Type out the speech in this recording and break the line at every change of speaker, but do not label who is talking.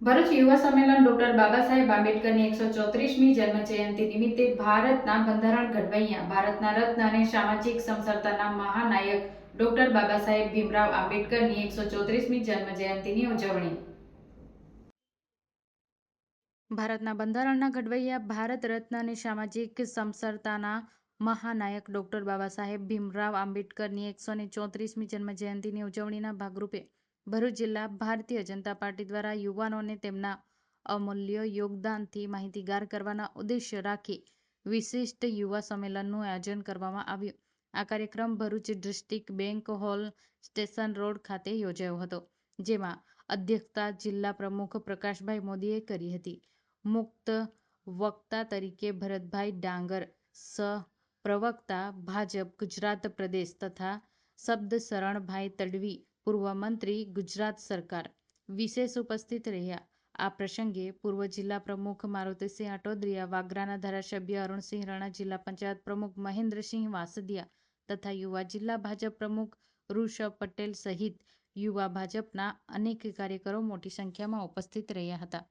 ભરૂચ યુવા સંમેલન ડોક્ટર બાબા સાહેબ આંબેડકરની એકસો ચોત્રીસમી જન્મ જયંતિ નિમિત્તે ભારતના બંધારણ ઘડવૈયા, ભારતના રત્ન અને સામાજિક સમસરતાના મહાનાયક ડોક્ટર બાબા સાહેબ ભીમરાવ આંબેડકરની એકસો ચોત્રીસમી જન્મ જયંતિની ઉજવણી. ભારતના બંધારણના ઘડવૈયા, ભારત રત્ન અને સામાજિક સમસરતાના મહાનાયક ડોક્ટર બાબા સાહેબ ભીમરાવ આંબેડકરની એકસો ચોત્રીસમી જન્મ જયંતિની ઉજવણીના ભાગરૂપે ભરૂચ જિલ્લા ભારતીય જનતા પાર્ટી દ્વારા યુવાનોને તેમના અમૂલ્ય યોગદાનથી માહિતીગાર કરવાના ઉદ્દેશ્ય રાખી વિશિષ્ટ યુવા સંમેલનનું આયોજન કરવામાં આવ્યું. આ કાર્યક્રમ Bharuch district bank hall station road ખાતે યોજાયો હતો, જેમાં અધ્યક્ષતા જિલ્લા પ્રમુખ પ્રકાશભાઈ મોદીએ કરી હતી. મુક્ત વક્તા તરીકે ભરતભાઈ ડાંગર સ પ્રવક્તા ભાજપ ગુજરાત પ્રદેશ તથા શબ્દ શરણભાઈ તડવી પૂર્વ મંત્રી ગુજરાત સરકાર વિશેષ ઉપસ્થિત રહ્યા. આ પ્રસંગે પૂર્વ જિલ્લા પ્રમુખ મારુતિસિંહ આટોદરિયા, વાગરાના ધારાસભ્ય અરુણસિંહ રાણા, જિલ્લા પંચાયત પ્રમુખ મહેન્દ્રસિંહ વાસદિયા તથા યુવા જિલ્લા ભાજપ પ્રમુખ ઋષભ પટેલ સહિત યુવા ભાજપના અનેક કાર્યકરો મોટી સંખ્યામાં ઉપસ્થિત રહ્યા હતા.